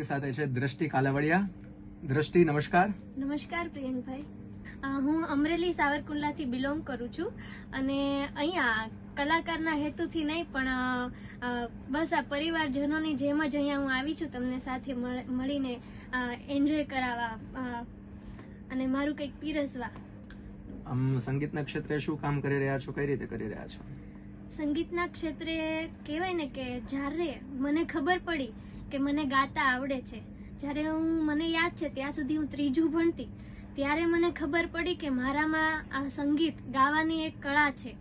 સાથે છે દ્રષ્ટિ કાલાવડિયા. દ્રષ્ટિ નમસ્કાર. નમસ્કાર પ્રિયંકભાઈ. હું અમરેલી સાવરકુંડલાથી બિલોંગ કરું છું અને અહીંયા કલાકારના હેતુથી નહીં પણ બસ આ પરિવારજનોની જેમ જ અહીંયા હું આવી છું તમને સાથે મળીને એન્જોય કરાવવા અને મારું કંઈક પીરસવા. આમ સંગીતના ક્ષેત્રે શું કામ કરી રહ્યા છો? કઈ રીતે કરી રહ્યા છો? સંગીતના ક્ષેત્રે કહેવાય ને કે જ્યારે મને ખબર પડી કે મને ગાતા આવડે છે. જ્યારે હું, મને યાદ છે ત્યાં સુધી હું ત્રીજું ભણતી. ત્યારે મને ખબર પડી કે મારામાં આ સંગીત ગાવાની એક કળા છે.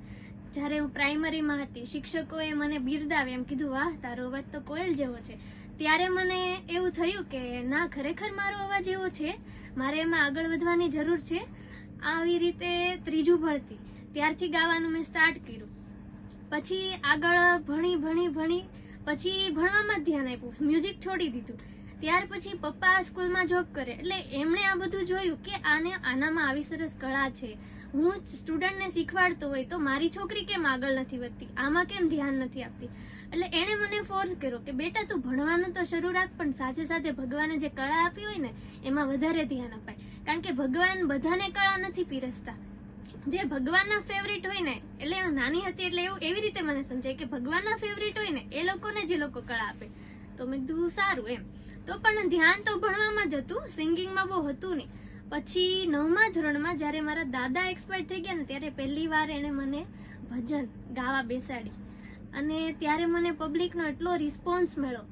જ્યારે હું પ્રાઇમરીમાં હતી, શિક્ષકોએ મને બિરદાવી એમ કીધું, વાહ, તારો અવાજ તો કોયલ જેવો છે. ત્યારે મને એવું થયું કે, ના, ખરેખર મારો અવાજ એવો છે? મારે એમાં આગળ વધવાની જરૂર છે? આવી રીતે ત્રીજું ભણતી. ત્યારથી ગાવાનું મેં સ્ટાર્ટ કર્યું. પછી આગળ ભણી ભણી ભણી પછી ભણવામાં ધ્યાન આપ્યું મ્યુઝિક છોડી દીધું. ત્યાર પછી પપ્પા સ્કૂલમાં જોબ કરે, એટલે એમણે આ બધું જોયું કે આને આનામાં આવી સરસ કળા છે. હું સ્ટુડન્ટને શીખવાડતો હોય તો મારી છોકરી કેમ આગળ નથી વધતી? આમાં કેમ ધ્યાન નથી આપતી? એટલે એણે મને ફોર્સ કર્યો કે બેટા તું ભણવાનું તો શરૂ રાખ, પણ સાથે સાથે ભગવાને જે કળા આપી હોય ને, એમાં વધારે ધ્યાન અપાય. કારણ કે ભગવાન બધાને કળા નથી પીરસતા. જે ભગવાનના ફેવરિટ હોય ને, એટલે નાની હતી એટલે એવું, એવી રીતે મને સમજાય કે ભગવાનના ફેવરિટ હોય ને, એ લોકોને જે લોકો કળા આપે. તો મેં કીધું સારું એમ. તો પણ ધ્યાન તો ભણવામાં જ હતું સિંગિંગમાં બહુ હતું નહીં. પછી નવમા ધોરણમાં જ્યારે મારા દાદા એક્સપાયર થઈ ગયા ને, ત્યારે પહેલી વાર એણે મને ભજન ગાવા બેસાડી. અને ત્યારે મને પબ્લિકનો એટલો રિસ્પોન્સ મળ્યો.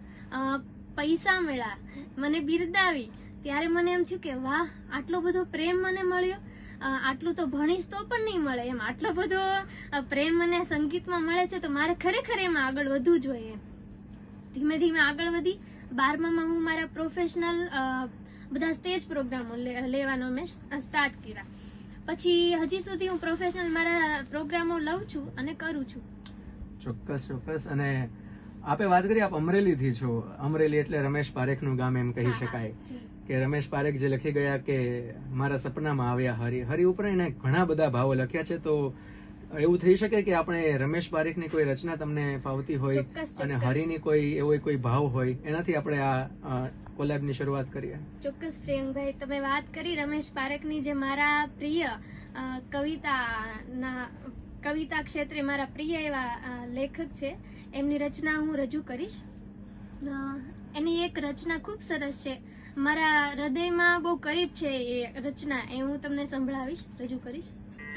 પૈસા મળ્યા, મને બિરદાવી. ત્યારે મને એમ થયું કે, વાહ, આટલો બધો પ્રેમ મને મળ્યો. આટલું તો ભણીશ તો પણ નહીં મળે એમ. આટલો બધો પ્રેમ અને સંગીતમાં મળે છે તો મારે ખરેખર એમાં આગળ વધવું જોઈએ. ધીમે ધીમે આગળ વધી. બારમામાં હું મારા પ્રોફેશનલ બધા સ્ટેજ પ્રોગ્રામો લેવાનો મેં સ્ટાર્ટ કર્યા. પછી હજી સુધી હું પ્રોફેશનલ મારા પ્રોગ્રામો લઉં છું અને કરું છું. ચોક્કસ ચોક્કસ. અને આપે વાત કરી આપ અમરેલીથી છો. અમરેલી એટલે રમેશ પારેખનું ગામ એમ કહી શકાય. કે રમેશ પારેખ જે લખી ગયા કે મારા સપનામાં આવ્યા હરી હરી ઉપર એને ઘણા બધા ભાવો લખ્યા છે તો એવું થઈ શકે કે આપણે રમેશ પારેખની કોઈ રચના તમને ફાવતી હોય અને હરિની કોઈ એવો કોઈ ભાવ હોય એનાથી આપણે આ કોલેબની શરૂઆત કરીએ. ચોક્કસ પ્રિયંકભાઈ તમે વાત કરી રમેશ પારેખની જે મારા પ્રિય કવિતાના કવિતા ક્ષેત્રે મારા પ્રિય એવા લેખક છે એમની રચના હું રજૂ કરીશ. એની એક રચના ખૂબ સરસ છે. મારા હૃદયમાં બહુ કરીબ છે એ રચના. એ હું તમને સંભળાવીશ, રજૂ કરીશ.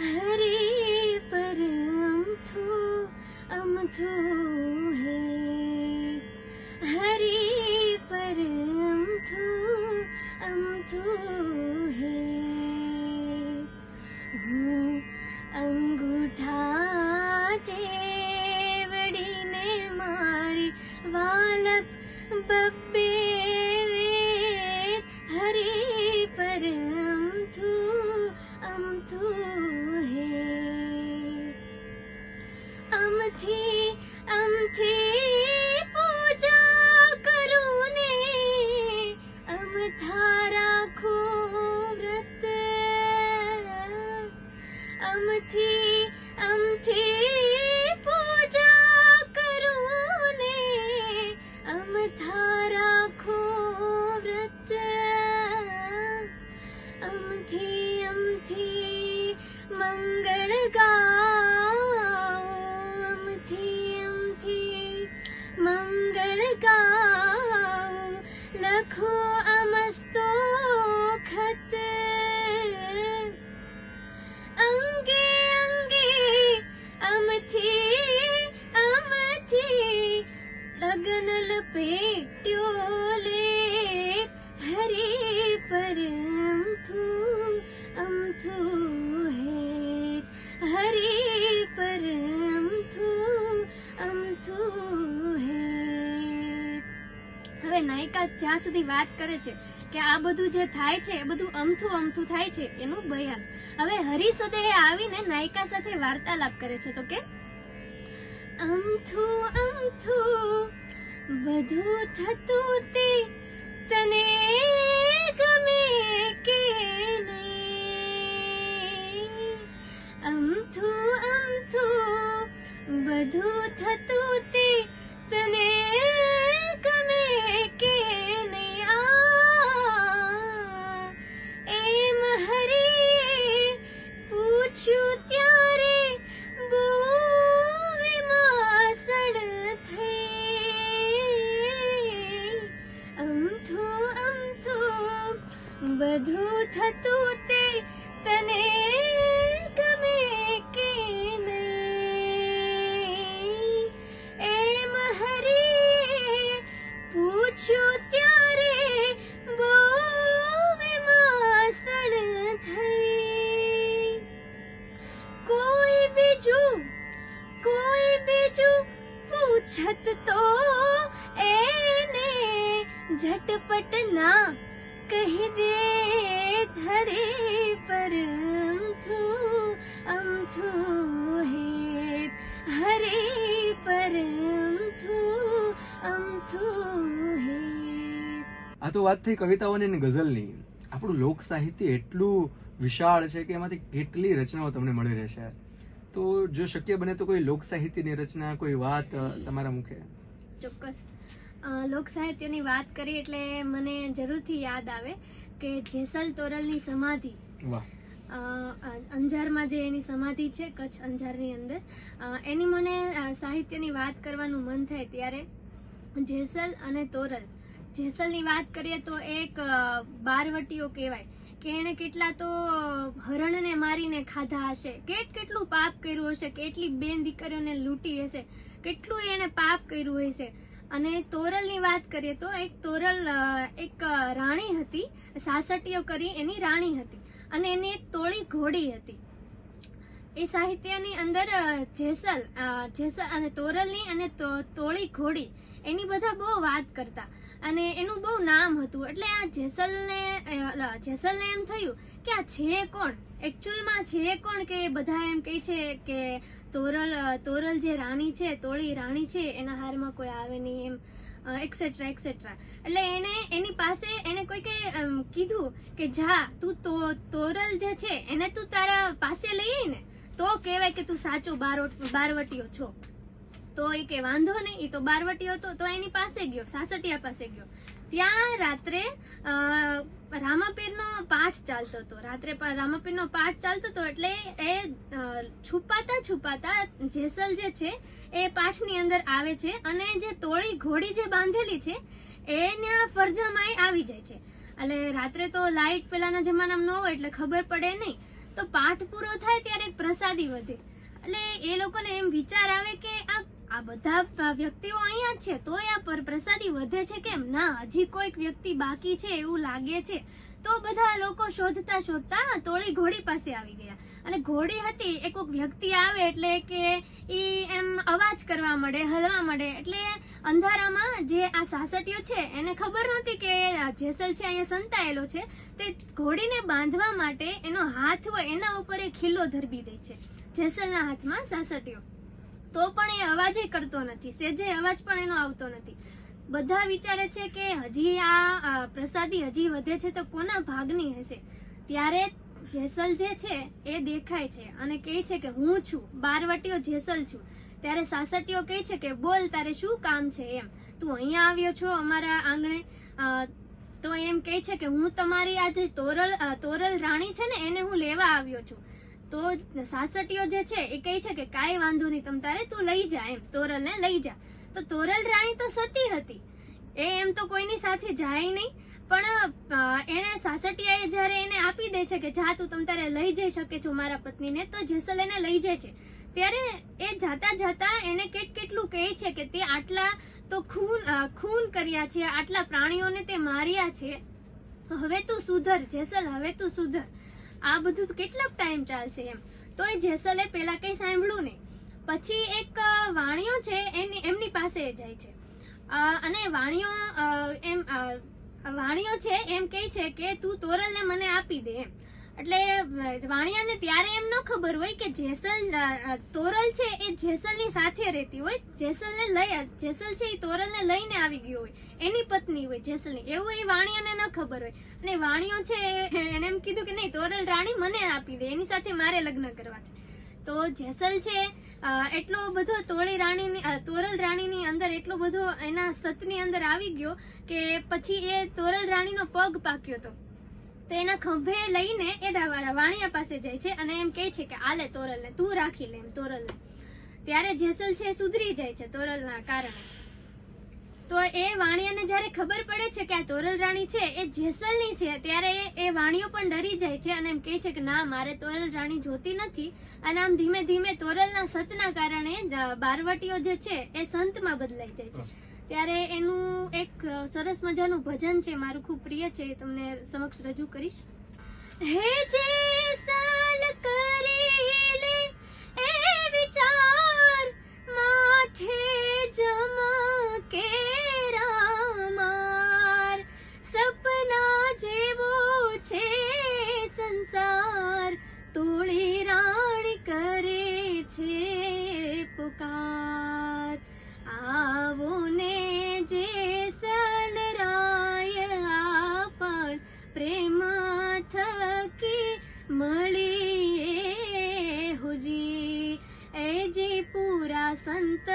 હરે પર અમથું અમથું હે. હરી પર અમથું અમથું હે. હું અંગૂઠા ચેવડીને મારી વાલપ but સુધી વાત કરે છે કે આ બધું જે થાય છે, એ બધું અમથું અમથું થાય છે, એનું બયાન. હવે હરિસદે આવીને નાયકા સાથે વાર્તાલાપ કરે છે. તો કે, અમથું અમથું બધું થતું તે તને ગમે કે અમથું અમથું બધું થતું તે તને ગમે કે નહીં? આ તો વાત થઈ કવિતાઓની અને ગઝલની. આપણું લોક સાહિત્ય એટલું વિશાળ છે કે એમાંથી કેટલી રચનાઓ તમને મળી રહેશે. તો જો શક્ય બને તો કોઈ લોક સાહિત્યની રચના કોઈ વાત તમારા મુખે. ચોક્કસ. લોક સાહિત્યની વાત કરી એટલે મને જરૂરથી યાદ આવે કે જેસલ તોરલની સમાધિ. અંજારમાં જે એની સમાધિ છે કચ્છ અંજારની અંદર એની મને સાહિત્યની વાત કરવાનું મન થાય ત્યારે જેસલ અને તોરલ. જેસલની વાત કરીએ તો એક બારવટીઓ કહેવાય. કે એણે કેટલા તો હરણને મારીને ખાધા હશે. કેટ કેટલું પાપ કર્યું હશે? કેટલી બેન દીકરીઓને લૂંટી હશે? કેટલું એણે પાપ કર્યું હશે? અને તોરલની વાત કરીએ તો એક તોરલ એક રાણી હતી. સાસટીઓ કરી એની રાણી હતી. અને એની એક તોળી ઘોડી હતી. એ સાહિત્યની અંદર જેસલ જેસલ અને તોરલની અને તોળી ઘોડી, એની બધા બહુ વાત કરતા. અને એનું બહુ નામ હતું. એટલે આ જેસલને જેસલને એમ થયું કે આ છે કોણ? એકચ્યુઅલમાં છે કોણ કે બધા એમ કહે છે કે તોરલ તોરલ જે રાણી છે, તોળી રાણી છે, એના હારમાં કોઈ આવે નહીં એમ એક્સેટ્રા એક્સેટ્રા એટલે એને, એની પાસે એને કોઈકે કીધું કે જા, તું તો, તોરલ જે છે, એને તું તારા પાસે લઈ ને. તો કહેવાય કે તું સાચો બારો- બારવટીયો છો. તો એ કે વાંધો નહીં, એ તો બારવટીયો હતો, તો એની પાસે ગયો, સાસટિયા પાસે ગયો. ત્યાં રાત્રે રામાપીરનો પાઠ ચાલતો હતો. રાત્રે રામાપીરનો પાઠ ચાલતો હતો એટલે એ છુપાતા છુપાતા જેસલ જે છે, એ પાઠની અંદર આવે છે અને જે તોળી ઘોડી જે બાંધેલી છે, એના ફરજામાં આવી જાય છે. એટલે રાત્રે તો લાઇટ પેલાના જમાનામાં ન હોય એટલે ખબર પડે નહીં. તો પાઠ પૂરો થાય ત્યારે પ્રસાદી વધે. એટલે એ લોકોને એમ વિચાર આવે કે આ આ બધા વ્યક્તિઓ અહીંયા છે, તોય આ પર- પ્રસાદી વધે છે કેમ? ના, હજી કોઈક વ્યક્તિ બાકી છે એવું લાગે છે. તો બધા લોકો શોધતા શોધતા તોળી ઘોડી પાસે આવી ગયા. અને ઘોડી હતી કોઈક વ્યક્તિ આવે એટલે કે એ એમ અવાજ કરવા મળે, હલવા મળે. એટલે અંધારામાં જે આ સાસટીઓ છે, એને ખબર નહોતી કે જેસલ છે, અહીંયા સંતાયેલો છે. તે ઘોડીને બાંધવા માટે એનો હાથ હોય, એના ઉપર એ ખીલ્લો ધરબી દે છે, જેસલના હાથમાં સાસટીઓ. તો પણ એ અવાજ કરતો નથી, સેજે અવાજ પણ એનો આવતો નથી. બધા વિચારે છે કે હજી આ પ્રસાદી હજી વધે છે તો કોના ભાગની હશે? ત્યારે જેસલ જે છે એ દેખાય છે અને કહે છે કે હું છું, બારવટીઓ જેસલ છું. ત્યારે સાસટીઓ કહે છે કે બોલ, તારે શું કામ છે એમ? તું અહીંયા આવ્યો છો અમારા આંગણે? તો એમ કહે છે કે હું તમારી આ જે તોરલ તોરલ રાણી છે ને, એને હું લેવા આવ્યો છું. તો સાસટીઓ જે છે એ કહે છે કે કાંઈ વાંધો નહીં, તમ તારે તું લઈ જા એમ, તોરલને લઈ જા. તો તોરલ રાણી તો સતી હતી. એ એમ તો કોઈની સાથે જાય નહીં, પણ એને સાસટીયાએ જ્યારે એને આપી દે છે કે જા તું તમ તારે લઈ જઈ શકે છો મારા પત્નીને, તો જેસલ એને લઈ જાય છે. ત્યારે એ જાતા જાતા એને કેટ કેટલું કહે છે કે તે આટલા તો ખૂન ખૂન કર્યા છે, આટલા પ્રાણીઓને તે માર્યા છે. હવે તું સુધર, જેસલ, હવે તું સુધર. આ બધું કેટલો ટાઈમ ચાલશે એમ. તો એ જેસલે પેલા કંઈ સાંભળ્યું નહીં. પછી એક વાણીઓ છે, એની, એમની પાસે જાય છે. અને વાણિયો એમ વાણીઓ છે, એમ કહે છે કે તું તોરલને મને આપી દે એમ. એટલે વાણિયાને ત્યારે એમ ન ખબર હોય કે જેસલ તોરલ છે એ જેસલની સાથે રહેતી હોય. જેસલને લઈ જેસલ છે એ તોરલને લઈને આવી ગયો હોય. એની પત્ની હોય જેસલની. એવું એ વાણિયાને ન ખબર હોય. અને વાણિયો છે એને એમ કીધું કે નહીં, તોરલ રાણી મને આપી દે. એની સાથે મારે લગ્ન કરવા છે. તો જેસલ છે એટલો બધો તોળી રાણીની તોરલ રાણીની અંદર એટલો બધો એના સતની અંદર આવી ગયો કે પછી એ તોરલ રાણીનો પગ પાક્યો હતો તો એના ખંભે લઈને એ દાવાળા વાણિયા પાસે જાય છે અને એમ કહે છે કે, આલે તોરલને, તું રાખી લે એમ તોરલને. ત્યારે જેસલ છે સુધરી જાય છે તોરલના કારણે. તો એ વાણિયાને જ્યારે ખબર પડે છે કે આ તોરલ રાણી છે, એ જેસલની છે, ત્યારે એ- વાણિયો પણ ડરી જાય છે અને એમ કહે છે કે, ના, મારે તોરલ રાણી જોતી નથી. અને આમ ધીમે ધીમે તોરલના સતના કારણે બારવટીઓ જે છે, એ સંતમાં બદલાઈ જાય છે. ત્યારે એનું એક સરસ મજાનું ભજન છે, મારું ખૂબ પ્રિય છે, એ તમને સમક્ષ રજૂ કરીશ. હે જે પૂરા સંત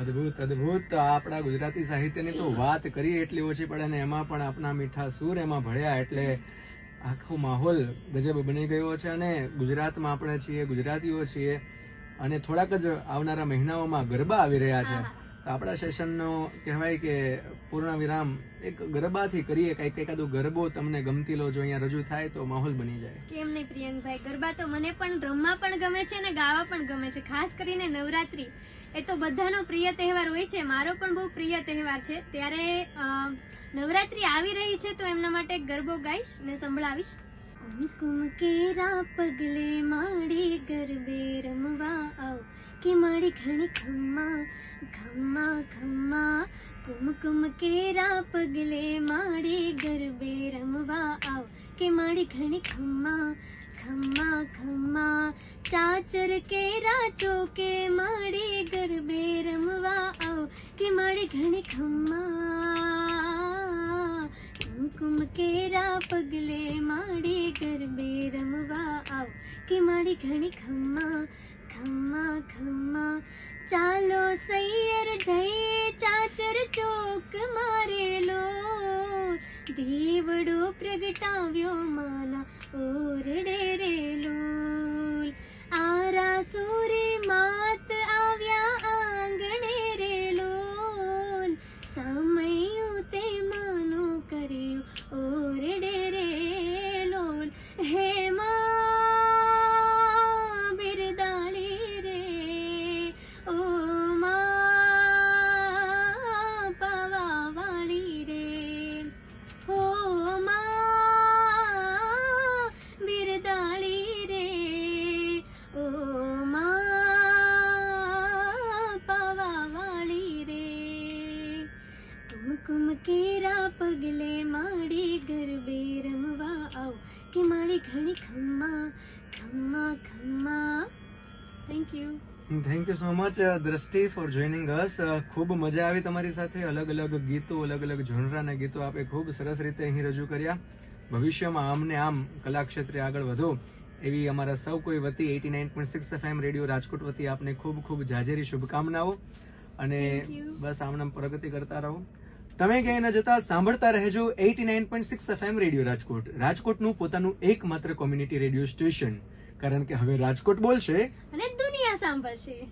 અદ્ભુત, અદભુત. આપણા ગુજરાતી સાહિત્યની તો વાત કરીએ એટલી ઓછી પડે ને એમાં પણ આપણા મીઠા સૂર એમાં ભળ્યા એટલે આખો માહોલ ગજબ બની ગયો છે અને ગુજરાતમાં આપણે છીએ, ગુજરાતીઓ છીએ અને થોડાક જ આવનારા મહિનાઓમાં ગરબા આવી રહ્યા છે. આપણા સેશનનો કહેવાય કે પૂર્ણ વિરામ એક ગરબાથી કરીએ કંઈક એકાદો ગરબો તમને ગમતી લો જો અહીંયા રજૂ થાય તો માહોલ બની જાય. કેમ નહીં પ્રિયંકભાઈ? ગરબા તો મને પણ રમવા પણ ગમે છે અને ગાવા પણ ગમે છે. ખાસ કરીને નવરાત્રી. એ તો બધાનો પ્રિય તહેવાર હોય છે. મારો પણ બહુ પ્રિય તહેવાર છે. ત્યારે નવરાત્રી આવી રહી છે તો એમના માટે ગરબો ગાઈશ ને સંભળાવીશ. કુમકુમ કેરા પગલે માડી ગરબે રમવા આવ કે માડી ઘણી ખમ્મા ખમ્મા ખમ્મા કુમકુમ કેરા પગલે માડી ગરબે રમવા આવ કે માડી ઘણી ખમ્મા ખમ્મા ખમ્મા ચાચર કેરા ચોકે માડી ગરબે રમવા આવ કે માડી ઘણી ખમ્મા કુમકુમ કેરા પગલે માડી ગરબે રમવા આવ કે માડી ઘણી ખમ્મા ખમ્મા ખમ્મા ચાલો સૈયર જઈએ ચાચર ચોક મારેલો દેવડો પ્રગટાવ્યો માના ઓરડે રેલો આરા સૂરે માત મચ દ્રષ્ટિ ફોર જોઈનિંગ અસ ખૂબ મજા આવી તમારી સાથે. અલગ અલગ ગીતો અલગ અલગ ઝોનરાના ગીતો આપે ખૂબ સરસ રીતે અહીં રજૂ કર્યા. ભવિષ્યમાં આમને આમ કલા ક્ષેત્રે આગળ વધો એવી અમારા સૌ કોઈ વતી eighty nine point six FM radio Rajkot વતી આપને ખૂબ ખૂબ જાજેરી શુભકામનાઓ. અને બસ આમનામ પ્રગતિ કરતા રહો. તમે ક્યાંય ન જતા સાંભળતા રહેજો eighty nine point six FM radio Rajkot. રાજકોટનું પોતાનું એકમાત્ર કોમ્યુનિટી રેડિયો સ્ટેશન કારણ કે હવે રાજકોટ બોલશે. અને દુનિયા સાંભળશે.